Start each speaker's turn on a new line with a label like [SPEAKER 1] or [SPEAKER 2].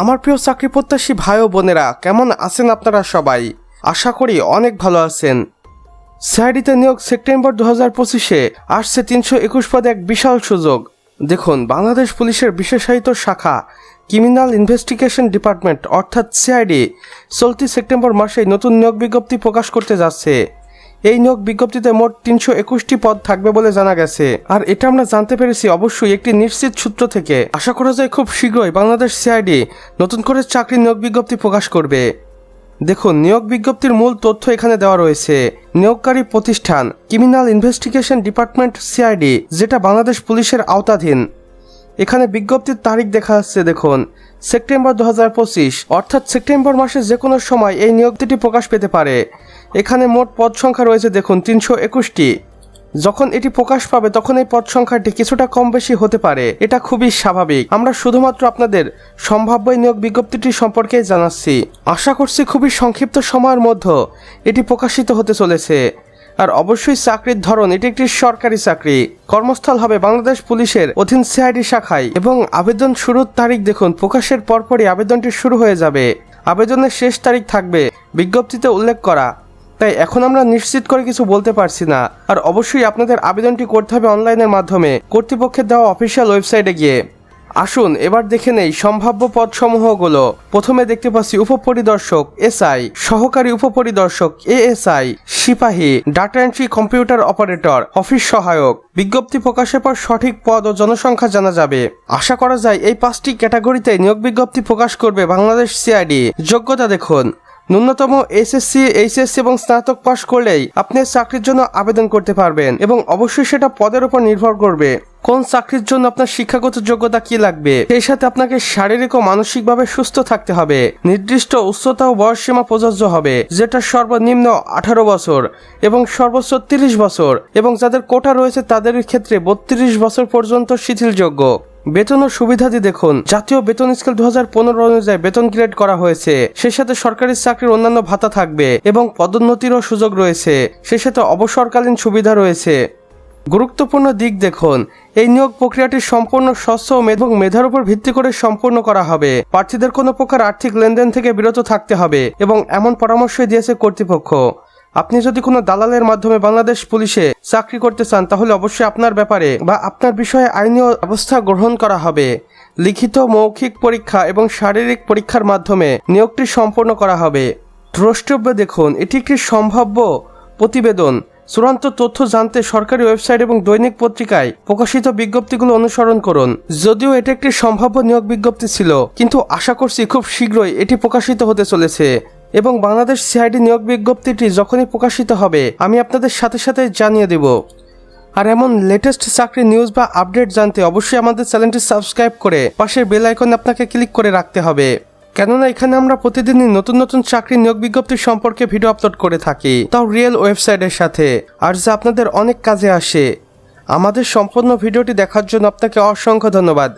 [SPEAKER 1] আমার প্রিয় চাকরি প্রত্যাশী ভাই ও বোনেরা, কেমন আছেন আপনারা সবাই? আশা করি অনেক ভালো আছেন। সিআইডিতে নিয়োগ সেপ্টেম্বর দু হাজার পঁচিশে, আসছে তিনশো একুশ পদে এক বিশাল সুযোগ। দেখুন, বাংলাদেশ পুলিশের বিশেষায়িত শাখা, ক্রিমিনাল ইনভেস্টিগেশন ডিপার্টমেন্ট, অর্থাৎ সিআইডি, চলতি সেপ্টেম্বর মাসে নতুন নিয়োগ বিজ্ঞপ্তি প্রকাশ করতে যাচ্ছে। এই নিয়োগ বিজ্ঞপ্তিতে মোট তিনশো একুশটি পদ থাকবে বলে জানা গেছে। আর এটা আমরা জানতে পেরেছি অবশ্যই একটি নিশ্চিত সূত্র থেকে। আশা করা যায় খুব শীঘ্রই বাংলাদেশ সিআইডি নতুন করে চাকরি নিয়োগ বিজ্ঞপ্তি প্রকাশ করবে। দেখুন, নিয়োগ বিজ্ঞপ্তির মূল তথ্য এখানে দেওয়া রয়েছে। নিয়োগকারী প্রতিষ্ঠান ক্রিমিনাল ইনভেস্টিগেশন ডিপার্টমেন্ট সিআইডি যেটা বাংলাদেশ পুলিশের আওতাধীন। এখানে বিজ্ঞপ্তির তারিখ দেখা যাচ্ছে, দেখুন, সেপ্টেম্বর দু হাজার পঁচিশ, অর্থাৎ সেপ্টেম্বর মাসে যে কোনো সময় এই নিয়োগটি প্রকাশ পেতে পারে। এখানে মোট পদ সংখ্যা রয়েছে দেখুন, তিনশো একুশটি। যখন এটি প্রকাশ পাবে, তখন এই পদ সংখ্যাটি কিছুটা কম বেশি হতে পারে। এটা খুবই স্বাভাবিক। আমরা শুধুমাত্র আপনাদের সম্ভাব্য নিয়োগ বিজ্ঞপ্তিটি সম্পর্কে জানাচ্ছি। আশা করছি খুবই সংক্ষিপ্ত সময়ের মধ্যে এটি প্রকাশিত হতে চলেছে। আর অবশ্যই চাকরির ধরন, এটি একটি সরকারি চাকরি। কর্মস্থল হবে বাংলাদেশ পুলিশের অধীন সিআইডি শাখায়। এবং আবেদন শুরুর তারিখ দেখুন, প্রকাশের পরপরই আবেদনটি শুরু হয়ে যাবে। আবেদনের শেষ তারিখ থাকবে, বিজ্ঞপ্তিতে উল্লেখ করা। তাই এখন আমরা নিশ্চিত করে কিছু বলতে পারছি না। আর অবশ্যই আপনাদের আবেদনটি করতে হবে অনলাইনের মাধ্যমে, কর্তৃপক্ষের দেওয়া অফিসিয়াল ওয়েবসাইটে গিয়ে। আসুন, এবার দেখে নেই সম্ভাব্য পদসমূহগুলো। প্রথমে দেখতে পাচ্ছি উপপরিদর্শক, এসআই, সহকারী উপপরিদর্শক, এএসআই, সিপাহী, data entry computer operator, office সহায়ক। বিজ্ঞপ্তি প্রকাশের পর সঠিক পদ ও জনসংখ্যা জানা যাবে। আশা করা যায় এই পাঁচটি ক্যাটাগরিতে নিয়োগ বিজ্ঞপ্তি প্রকাশ করবে বাংলাদেশ সিআইডি। যোগ্যতা দেখুন। ন্যূনতম এসএসসি, এইচএসসি এবং স্নাতক পাশ করলেই আপনি চাকরির জন্য আবেদন করতে পারবেন এবং অবশ্যই সেটা পদের উপর নির্ভর করবে। কোন চাকরির জন্য আপনার শিক্ষাগত যোগ্যতা কি লাগবে? সেই সাথে আপনাকে শারীরিক ও মানসিকভাবে সুস্থ থাকতে হবে। নির্দিষ্ট উচ্চতা ও বয়স সীমা প্রযোজ্য হবে, যেটা সর্বনিম্ন আঠারো বছর এবং সর্বোচ্চ তিরিশ বছর এবং যাদের কোটা রয়েছে তাদের ক্ষেত্রে বত্রিশ বছর পর্যন্ত শিথিলযোগ্য। বেতন ও সুবিধাদি দেখুন। জাতীয় বেতন স্কেল দু হাজার পনেরো অনুযায়ী বেতন গ্রেড করা হয়েছে। সেই সাথে সরকারি চাকরির অন্যান্য ভাতা থাকবে এবং পদোন্নতিরও সুযোগ রয়েছে। সেই সাথে অবসরকালীন সুবিধা রয়েছে। গুরুত্বপূর্ণ দিক দেখুন। এই নিয়োগ প্রক্রিয়াটি সম্পূর্ণ স্বচ্ছ ও এবং মেধার উপর ভিত্তি করে সম্পূর্ণ করা হবে। প্রার্থীদের কোনো প্রকার আর্থিক লেনদেন থেকে বিরত থাকতে হবে এবং এমন পরামর্শই দিয়েছে কর্তৃপক্ষ। আপনি যদি কোনো দালালের মাধ্যমে বাংলাদেশ পুলিশে চাকরি করতে চান, তাহলে অবশ্যই আপনার ব্যাপারে বা আপনার বিষয়ে আইনীয় ব্যবস্থা গ্রহণ করা হবে। লিখিত মৌখিক পরীক্ষা এবং শারীরিক পরীক্ষার মাধ্যমে নিয়োগটি সম্পন্ন করা হবে। দ্রষ্টব্য দেখুন, এটি একটি সম্ভাব্য প্রতিবেদন। চূড়ান্ত তথ্য জানতে সরকারি ওয়েবসাইট এবং দৈনিক পত্রিকায় প্রকাশিত বিজ্ঞপ্তিগুলো অনুসরণ করুন। যদিও এটি একটি সম্ভাব্য নিয়োগ বিজ্ঞপ্তি ছিল, কিন্তু আশা করছি খুব শীঘ্রই এটি প্রকাশিত হতে চলেছে। এবং বাংলাদেশ সিআইডি নিয়োগ বিজ্ঞপ্তিটি যখনই প্রকাশিত হবে, আমি আপনাদের সাথে সাথে জানিয়ে দেব। আর এমন লেটেস্ট চাকরি নিউজ বা আপডেট জানতে অবশ্যই আমাদের চ্যানেলটি সাবস্ক্রাইব করে পাশের বেল আইকনে আপনাকে ক্লিক করে রাখতে হবে। কেননা এখানে আমরা প্রতিদিনই নতুন নতুন চাকরি নিয়োগ বিজ্ঞপ্তি সম্পর্কে ভিডিও আপলোড করে থাকি, তাও রিয়েল ওয়েবসাইটের সাথে। আর যা আপনাদের অনেক কাজে আসে। আমাদের সম্পূর্ণ ভিডিওটি দেখার জন্য আপনাকে অসংখ্য ধন্যবাদ।